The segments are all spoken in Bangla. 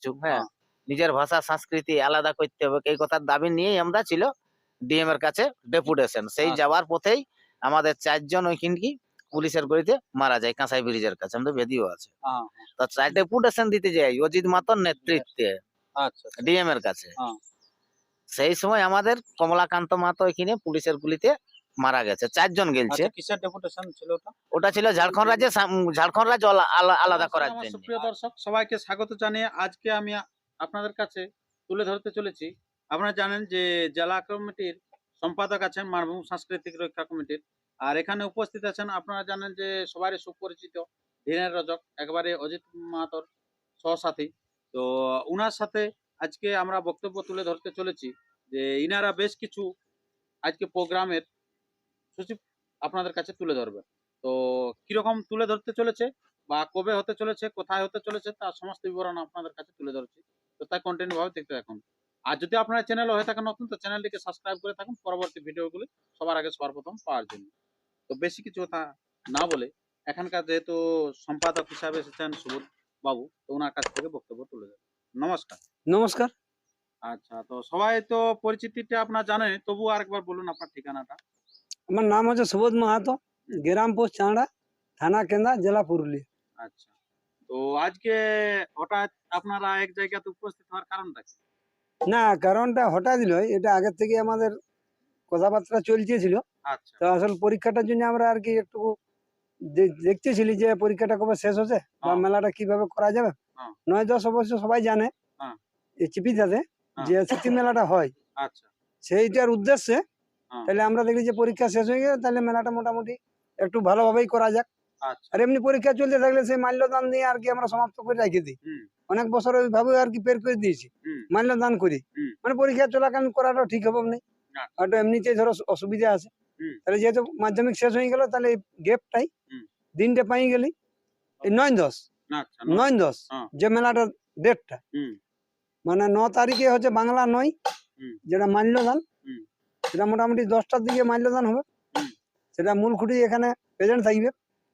কিছু হ্যাঁ হ্যাঁ। নিজের ভাষা সংস্কৃতি আলাদা করতে হবে এই কথার দাবি নিয়েই আমরা ছিল ডিএম এর কাছে ডেপুটেশন সেই আচ্ছা। যাওয়ার পথেই আমাদের চারজন ওইখান কি পুলিশের গড়িতে মারা যায় কাঁসাই ব্রিজের কাছে আমাদের বেদিও আছে হ্যাঁ তো চার ডেপুটেশন দিতে যাই অজিত মাতর নেতৃত্বে আচ্ছা আচ্ছা। ডিএম এর কাছে হ্যাঁ। সেই সময় আমাদের কমলাকান্ত মাতো এখানে পুলিশের গুলিতে মারা গেছে চারজন গেলছে। আচ্ছা কিসের ডেপুটেশন ছিল ওটা? ওটা ছিল ঝাড়খণ্ড রাজ্যে ঝাড়খণ্ড রাজ্য আলা- আলা- আলাদা করার জন্য। সুপ্রিয় দর্শক সবাইকে স্বাগত জানিয়ে আজকে আমি আপনাদের কাছে তুলে ধরতে চলেছি। আপনারা জানেন যে জেলা কমিটির সম্পাদক আছেন মানভূম সাংস্কৃতিক রক্ষা কমিটির। আর এখানে উপস্থিত আছেন আপনারা জানেন যে সবারই সুপরিচিত ধীরেন রজক একবারে অজিত মাহাতর সহসাথী। তো উনার সাথে আজকে আমরা বক্তব্য তুলে ধরতে চলেছি যে ইনারা বেশ কিছু আজকে প্রোগ্রামের সূচি আপনাদের কাছে তুলে ধরবে। তো কীরকম তুলে ধরতে চলেছে বা কবে হতে চলেছে কোথায় হতে চলেছে তার সমস্ত বিবরণ আপনাদের কাছে তুলে ধরছি। তো তাই কন্টিনিউ ভাবে দেখতে থাকুন। আর যদি আপনার চ্যানেল হয়ে থাকেন নতুন তো চ্যানেলটিকে সাবস্ক্রাইব করে থাকুন। পরবর্তী ভিডিওগুলি সবার আগে সবার প্রথম পাওয়ার জন্য। তো বেশি কিছু কথা না বলে এখানকার যেহেতু সম্পাদক হিসাবে এসেছেন সুবোধ বাবু তো ওনার কাছ থেকে বক্তব্য তুলে দেবেন নমস্কার। নমস্কার। আচ্ছা তো সবাই তো পরিচিতিটা আপনার জানেন তবু আরেকবার বলুন আপনার ঠিকানাটা। আমার নাম হচ্ছে সুবোধ মাহাতো গ্রাম পোস্ট চাঁড়া থানা কেন্দা জেলা পুরুলিয়া আচ্ছা তো আজকে হঠাৎ আপনারা এক জায়গাতে উপস্থিত হওয়ার কারণটা কি না কারণটা হঠাৎ নয় এটা আগের থেকে আমাদের কথাবার্তা চলতেছিল আচ্ছা তো আসল পরীক্ষাটার জন্য আমরা আর কি একটু দেখতেছিলি যে পরীক্ষাটা কবে শেষ হচ্ছে বা হ্যাঁ। মেলাটা কীভাবে করা যাবে হ্যাঁ। নয় দশ অবশ্য সবাই জানে হ্যাঁ। এই চিপিটাতে হ্যাঁ। যে স্মৃতি মেলাটা হয় আচ্ছা সেইটার উদ্দেশ্যে। তাহলে আমরা দেখলি যে পরীক্ষা শেষ হয়ে গেলে তাহলে মেলাটা মোটামুটি একটু ভালোভাবেই করা যাক। আচ্ছা। আর এমনি পরীক্ষা চলতে থাকলে সেই মাল্যদান দিয়ে আর কি আমরা সমাপ্ত করে রেখে দিই। অনেক বছর ওইভাবে আর কি বের করে দিয়েছি। মাল্যদান করি। মানে পরীক্ষা চলাকালীন করাটা ঠিক হবে না। আচ্ছা। আর এমনিতেই ধরো অসুবিধা আছে। তাহলে যেহেতু মাধ্যমিক শেষ হয়ে গেল তাহলে এই গ্যাপটাই দিনটা পাই গেলি। এই নয় দশ। আচ্ছা নয়। দশ। হ্যাঁ। যে মেলাটার ডেটটা মানে ন তারিখে হচ্ছে বাংলা নয়। যেটা মাল্যদান। সেটা মোটামুটি দশটার দিকে মাল্যদান হবে। সেটা মূল খুঁটি এখানে প্রেজেন্ট থাকবে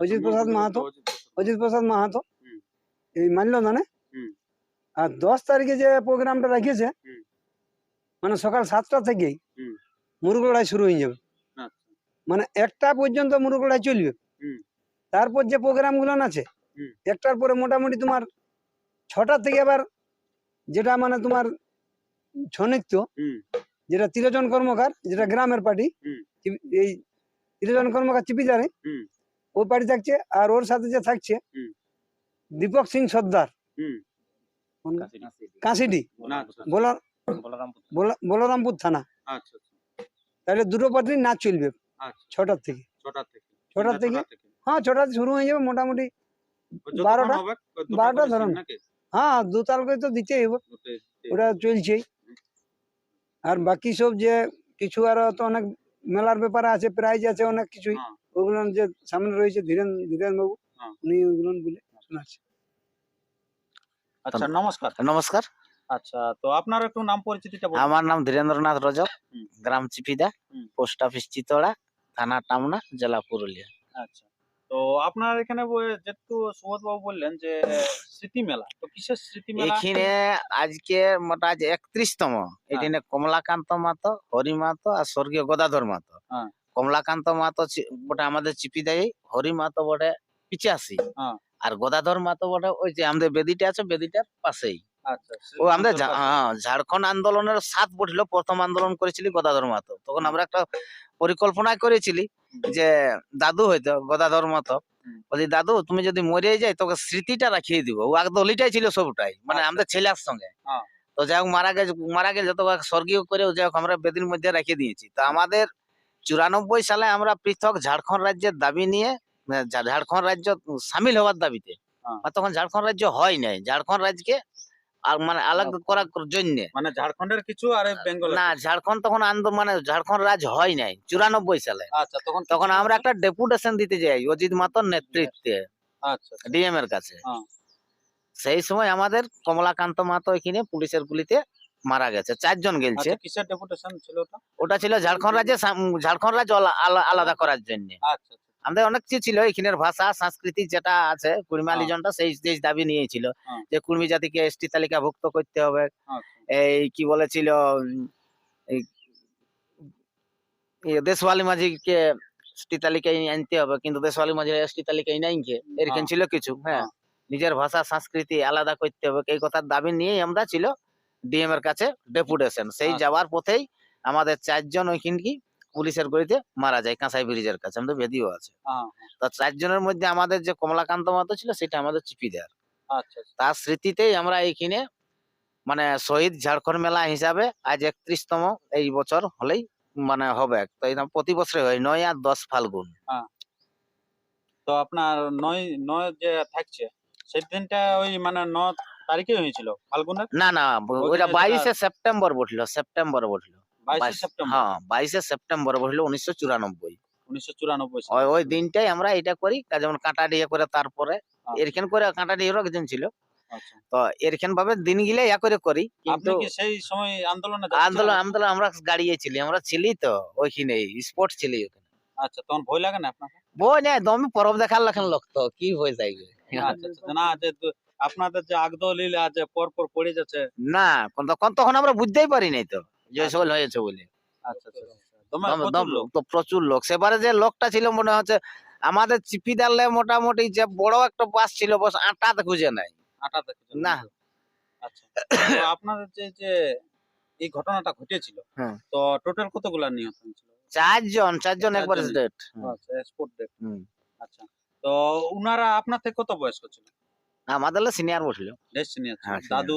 অজিত প্রসাদ মাহাতো। অজিত প্রসাদ। মাহাতো। এই মাল্যদানে। আর দশ তারিখে যে প্রোগ্রামটা রেখেছে মানে সকাল সাতটা থেকেই। মুরগ লড়াই শুরু হয়ে যাবে। আচ্ছা। মানে একটা পর্যন্ত মুরগ লড়াই চলবে। তারপর যে প্রোগ্রামগুলো আছে একটার পরে মোটামুটি তোমার ছটা থেকে আবার যেটা মানে তোমার ছনিত্য হুম। যেটা তিরোজন কর্মকার যেটা গ্রামের পার্টি এই তিরোজন কর্মকার চিপিদারে হুম। ওই পার্টি থাকছে আর ওর সাথে যে থাকছে দীপক সিং সর্দার। হুম। কাশিডি। বলার বলা- বলরামপুর। থানা। আচ্ছা আচ্ছা। তাহলে দুটো পার্টি নাচ চলবে আচ্ছা। ছটার থেকে। ছটার থেকে? হ্যাঁ ছটা শুরু হয়ে যাবে মোটামুটি বারোটা? বারোটা ধরুন। হ্যাঁ দু তাল করে তো দিতেই হবে। ওটা চলছেই। আর বাকি সব যে কিছু আরও তো অনেক মেলার ব্যাপারে আছে প্রাইজ আছে অনেক কিছুই। হ্যাঁ, ওগুলো যে সামনে রয়েছে ধীরেন ধীরেন বাবু হ্যাঁ। উনি ওগুলো বলে শোনাচ্ছে। আচ্ছা নমস্কার। নমস্কার। আচ্ছা তো আপনার একটু নাম পরিচিতিটা বলুন। আমার নাম ধীরেন্দ্রনাথ রজক গ্রাম চিপিদা পোস্ট অফিস চিতড়া থানা টামনা জেলা পুরুলিয়া। আচ্ছা তো আপনার এখানে বই- যেহেতু সুবোধ বাবু বললেন যে স্মৃতি মেলা তো কিসের স্মৃতি মেলা এখানে আজকে মোটা আজ একত্রিশতম। হ্যাঁ। এখানে কমলাকান্ত মাতো হরি মাতো আর স্বর্গীয় গদাধর মাতো। হ্যাঁ। কমলাকান্ত মাতো বটে আমাদের চিপিদাই হরি মাতো বটে পিচাশি হ্যাঁ। আর গদাধর মাতো বটে ওই যে আমাদের বেদিটা আছে বেদিটার পাশেই। আচ্ছা ও আমাদের স্মৃতি ঝা- মেলার হ্যাঁ, ঝাড়খণ্ড আন্দোলনের সাত পড়ছিল প্রথম আন্দোলন করেছিলি গদাধর মাতো। তখন আমরা একটা পরিকল্পনা করেছিলি যে দাদু হয়তো গদাধর মাতো বলছি দাদু তুমি যদি মরে যাই তোকে স্মৃতিটা রাখিয়ে দিব ও একদলিটাই ছিল সবটাই মানে আচ্ছা। আমাদের ছেলের সঙ্গে হ্যাঁ। তো যাই হোক মারা গেছে মারা গেছে যত স্বর্গীয় করে যাই হোক আমরা বেদির মধ্যে রাখিয়ে দিয়েছি তো আমাদের চুরানব্বই সালে আমরা পৃথক ঝাড়খণ্ড রাজ্যের দাবি নিয়ে ঝাড়খন্ড ঝাড়খণ্ড রাজ্য সামিল হওয়ার দাবিতে হ্যাঁ। আর তখন ঝাড়খণ্ড রাজ্য হয় নাই ঝাড়খণ্ড রাজ্যকে আর মানে আলাদা আচ্ছা। করার জন্য। মানে ঝাড়খণ্ডের কিছু আর বেঙ্গল না ঝাড়খণ্ড তখন আন্দোলন মানে ঝাড়খণ্ড রাজ হয় নাই চুরানব্বই সালে। আচ্ছা তখন তখন আমরা একটা ডেপুটেশন দিতে যাই অজিত মাতর নেতৃত্বে আচ্ছা আচ্ছা। ডিএম এর কাছে। হ্যাঁ। সেই সময় আমাদের কমলাকান্ত মাতো এখানে পুলিশের গুলিতে মারা গেছে চারজন গেলছে। আচ্ছা কিসের ডেপুটেশন ছিল ওটা? ওটা ছিল ঝাড়খণ্ড রাজ্যে ঝাড়খণ্ড রাজ্য আলা- আলা- আলাদা করার জন্য। আচ্ছা আমাদের অনেক কিছু ছিল এখানের ভাষা সংস্কৃতি যেটা আছে কুর্মা হ্যাঁ। লিজনটা সেই সেই দাবি নিয়েছিল হ্যাঁ। যে কুর্মী জাতিকে এসটি তালিকাভুক্ত করতে হবে আচ্ছা। এই কি বলেছিল দেশওয়ালি মাঝিকে এসটি তালিকায় আনতে হবে কিন্তু দেশওয়ালি মাঝি এসটি তালিকায় নাই কে এরকম হ্যাঁ। ছিল কিছু হ্যাঁ হ্যাঁ। নিজের ভাষা সংস্কৃতি আলাদা করতে হবে এই কথার দাবি নিয়েই আমরা ছিল ডিএম এর কাছে ডেপুটেশন সেই আচ্ছা। যাওয়ার পথেই আমাদের চারজন ওইখান কি পুলিশের গড়িতে মারা যায় কাঁসাই ব্রিজের কাছে। আমাদের বেদিও আছে। হ্যাঁ, তো চারজনের মধ্যে আমাদের যে কমলাকান্ত মাতো ছিল সেটা আমাদের চিপিদার আচ্ছা আচ্ছা। তার স্মৃতিতেই আমরা এইখানে মানে শহীদ ঝাড়খণ্ড মেলা হিসাবে আজ একত্রিশতম এই বছর হলেই মানে হবে। তো প্রতি বছরে হয়। নয় আর দশ ফাল্গুন। তো আপনার নয় নয় যে থাকছে সেই দিনটা ওই মানে ন তারিখে হয়েছিল ফাল্গুনের? না না ওইটা বাইশে সেপ্টেম্বর বটল সেপ্টেম্বর বটল। হ্যাঁ বাইশে সেপ্টেম্বর বটল উনিশশো চুরানব্বই। ওই ওই দিনটাই আমরা এটা করি যেমন কাঁটা দিয়ে করে তারপরে। এরখান করে কাঁটা দিয়ে একজন ছিল। তো এরখান ভাবে দিন গিলে ইয়া করে করি কিন্তু সেই সময় আন্দোলনে আন্দোলন আন্দোলন আমরা গাড়িয়ে ছিলি আমরা ছিলি তো ওইখানে স্পোর্ট ছিলি ওখানে। আচ্ছা তখন ভয় লাগে না আপনাকে? বই নাই দমি পরব দেখার লেখান লোক তো কি হয়ে গে? আচ্ছা আচ্ছা না যে আপনাদের যে আগদলিল আছে পর পর পড়ে যাচ্ছে। না তখন তখন আমরা বুঝতেই পারি নাই তো। যে সকল হয়েছে বলে। আচ্ছা আচ্ছা। আচ্ছা। প্রচুর লোক। তো প্রচুর লোক। সেবারে যে লোকটা ছিল মনে হচ্ছে আমাদের চিপি দালে মোটামুটি যে বড় একটা বাস ছিল বস আটা খুঁজে নাই। আটা না। আচ্ছা। আপনাদের যে যে এই ঘটনাটা ঘটেছিল হ্যাঁ। তো টোটাল কতগুলা নিহত হয়েছিল চারজন চারজন একবার ডেট আচ্ছা স্পোর্ট ডেট। আচ্ছা। তো উনারা আপনার থেকে কত বয়স্ক ছিল? আমাদের সিনিয়র বসল। হ্যাঁ, senior। দাদু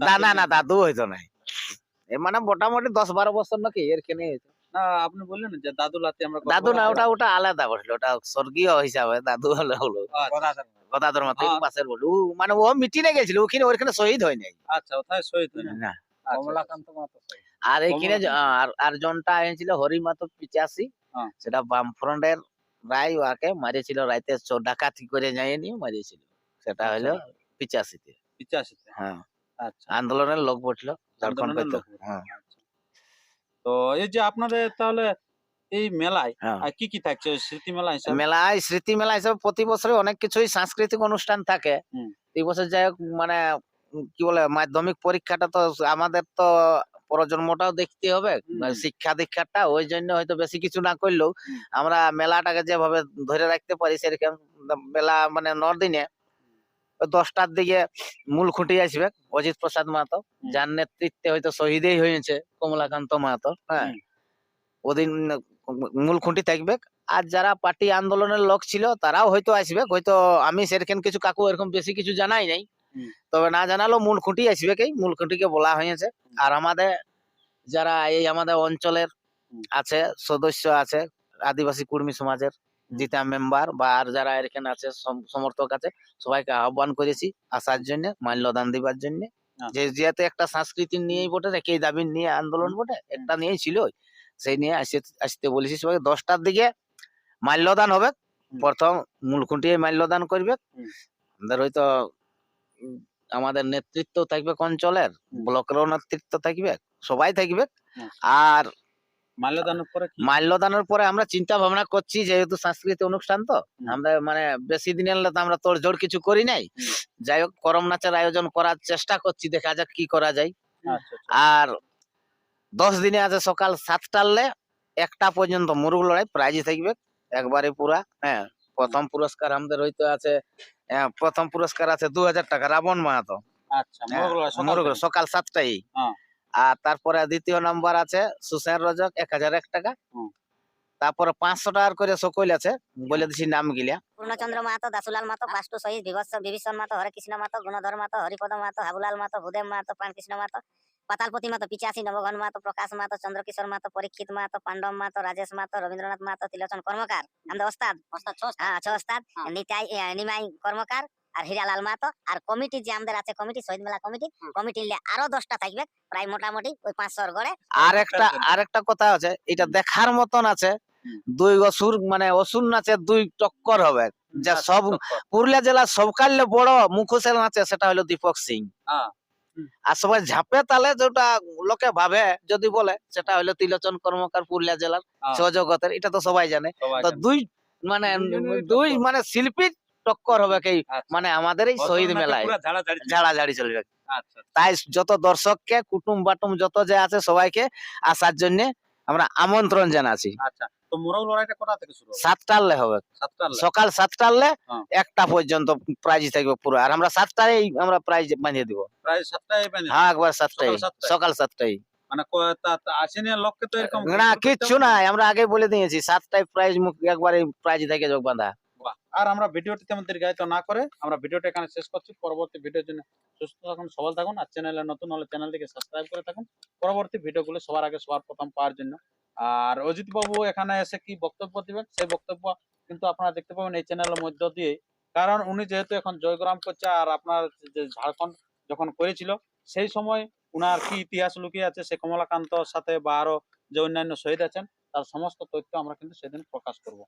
না না না দাদু হইতো নাই। এ মানে মোটামুটি দশ বারো বছর নাকি এর কেনে না আপনি বললেন যে দাদু লাতে আমরা দাদু না ওটা ওটা আলাদা বসল ওটা স্বর্গীয় হিসাবে দাদু হলো হলো। আচ্ছা, গদাধর মাথা হ্যাঁ। পাশের বলু। মানে ও মিটিনে গেছিল ওখানে ওখানে শহীদ হয় নাই। আচ্ছা শহীদ হলেন। না। আচ্ছা, কমলাকান্ত মাতো। আর এখানে। আর আর জনটা এনেছিল হরিমাতো পিচাশি হ্যাঁ। সেটা বামফ্রন্টের রায় ওয়াকে মারিয়েছিল রাইতে ডাকাতি করে যাই নিয়ে মারিয়েছিল সেটা হলো পিচাশিতে পিচাশিতে হ্যাঁ। আচ্ছা আন্দোলনের লোক বটল ঝাড়খণ্ড। হ্যাঁ। আচ্ছা। তো এই যে আপনাদের তাহলে এই মেলায় হ্যাঁ। কি কি থাকছে স্মৃতি মেলা হিসাবে? মেলায় স্মৃতি মেলা হিসেবে প্রতি বছরে অনেক কিছুই সাংস্কৃতিক অনুষ্ঠান থাকে। এই বছর যাই হোক মানে কি বলে মাধ্যমিক পরীক্ষাটা তো আমাদের তো প্রজন্মটাও দেখতে হবে মানে শিক্ষা দীক্ষাটা ওই জন্য হয়তো বেশি কিছু না করলেও আমরা মেলাটাকে যেভাবে ধরে রাখতে পারি সেরকম মেলা মানে নর দিনে ওই দশটার দিকে মূল খুঁটি আসবে অজিত প্রসাদ মাহাতো। যার নেতৃত্বে হয়তো শহীদই হয়েছে কমলাকান্ত মাহাতো হ্যাঁ। ওদিন মূল খুঁটি থাকবে। আর যারা পার্টি আন্দোলনের লোক ছিল তারাও হয়তো আসবে। হয়তো আমি সেরকম কিছু কাকু এরকম বেশি কিছু জানাই নাই। তবে না জানালো মূল খুঁটি আসবে কি মূল খুঁটিকে বলা হয়েছে। আর আমাদের যারা এই আমাদের অঞ্চলের আছে সদস্য আছে আদিবাসী কুর্মী সমাজের জিতা মেম্বার বা আর যারা এখানে আছে সম- সমর্থক আছে সবাইকে আহ্বান করেছি আসার জন্য মাল্যদান দিবার জন্য। আচ্ছা। যে যেহেতু একটা সংস্কৃতি নিয়েই বটে একই দাবি নিয়ে আন্দোলন বটে একটা নিয়েই ছিল। সেই নিয়ে আসতে আসতে বলেছি সবাই দশটার দিকে মাল্যদান হবে। প্রথম মূল খুঁটিয়ে মাল্যদান করবে। আমাদের হয়তো আমাদের নেতৃত্ব থাকবে অঞ্চলের। ব্লকেরও নেতৃত্ব থাকবে সবাই থাকবে। আর মাল্যদানের পরে মাল্যদানের পরে আমরা চিন্তা ভাবনা করছি যেহেতু সাংস্কৃতিক অনুষ্ঠান তো আমরা মানে বেশি দিনের তো আমরা তোর জোর কিছু করি নাই। যাই হোক করম নাচের আয়োজন করার চেষ্টা করছি দেখা যাক কি করা যায়। আচ্ছা আচ্ছা। আর দশ দিনে আছে সকাল সাতটালে একটা পর্যন্ত মুরুগ লড়াই প্রাইজ থাকবে একবারে পুরা হ্যাঁ। প্রথম পুরস্কার আমাদের হইতে আছে আহ, প্রথম পুরস্কার আছে দু হাজার টাকা রাবণ মাহাতো। আচ্ছা সকাল থেকে। সকাল সাতটায়। হ্যাঁ। আর তারপরে দ্বিতীয় নাম্বার আছে সুসেন রজক এক হাজার এক টাকা। তারপরে পাঁচশো টাকার করে সকল আছে বলে দিছি নাম গিলা। পূর্ণচন্দ্র মাতো দাসুলাল মাহাতো পাষ্টু শহীদ বিভৎস বিভীষণ মাহাতো হরে কৃষ্ণ মাহাতো গুণধর মাহাতো হরিপদ মাতো হাবুলাল মাহাতো ভূদেব মাহাতো প্রাণকৃষ্ণ মাহাতো পাতালপতি মাহাতো পিচাশি নবঘন মাতো প্রকাশ মাতো চন্দ্রকিশোর মাতো পরীক্ষিত মাহাতো পাণ্ডব মাহাতো রাজেশ মাহাতো রবীন্দ্রনাথ মাহাতো তিলোচন কর্মকার আমাদের ওস্তাদ। ওস্তাদ হ্যাঁ ছ ওস্তাদ। নিতাই নিমাই কর্মকার আর হীরালাল মাহাতো। আর কমিটি যে আমাদের আছে কমিটি শহীদ মেলা কমিটি কমিটি আরও দশটা থাকবে প্রায় মোটামুটি ওই পাঁচশোর গড়ে। আর একটা আর একটা কথা আছে এটা দেখার মতন আছে দুই অসুর মানে অসুর নাচের দুই টক্কর হবে। যা সব পুরুলিয়া জেলার সবকালে বড় মুখোশের নাচে সেটা হলো দীপক সিং। আর সবাই ঝাঁপে তালে যেটা লোকে ভাবে যদি বলে সেটা হলো তিলোচন কর্মকার পুরুলিয়া জেলার। সহজগতের এটা তো সবাই জানে। তো দুই মানে দুই মানে শিল্পী টক্কর হবে কি? আচ্ছা। মানে আমাদের এই শহীদ মেলায় ঝাড়াঝাড়ি চলবে। ঝাড়াঝাড়ি আচ্ছা তাই যত দর্শককে কুটুম বাটুম যত যে আছে সবাইকে আসার জন্য আমরা আমন্ত্রণ জানাচ্ছি। আচ্ছা তো মোরগ লড়াইটা কটা থেকে শুরু সাতটালে হবে। সকাল সাতটালে হ্যাঁ। একটা পর্যন্ত প্রাইজ থাকবে পুরো। আর আমরা সাতটায় আমরা প্রাইজ বাঁধিয়ে দিব। প্রায় সাতটায় হ্যাঁ একবার সাতটায়? সকাল সাতটায়? মানে না কিচ্ছু নাই। আমরা আগে বলে দিয়েছি সাতটায় প্রাইজ মুখ একবারে প্রাইজ থেকে যোগ বাঁধা। আর আমরা ভিডিওটি তেমন দীর্ঘায়িত না করে আমরা ভিডিওটা এখানে শেষ করছি। পরবর্তী ভিডিওর জন্য সুস্থ থাকুন, সবল থাকুন আর চ্যানেলে নতুন হলে চ্যানেলটিকে সাবস্ক্রাইব করে থাকুন। পরবর্তী ভিডিওগুলো সবার আগে সবার প্রথম পাওয়ার জন্য। আর অজিত বাবু এখানে এসে কি বক্তব্য দিবেন? সেই বক্তব্য কিন্তু আপনারা দেখতে পাবেন এই চ্যানেলের মধ্য দিয়ে। কারণ উনি যেহেতু এখন জয়গ্রাম করছে আর আপনার যে ঝাড়খণ্ড যখন করেছিল, সেই সময় উনার কি ইতিহাস লুকিয়ে আছে সে কমলাকান্তর সাথে বা আরও যে অন্যান্য শহীদ আছেন, তার সমস্ত তথ্য আমরা কিন্তু সেদিন প্রকাশ করব।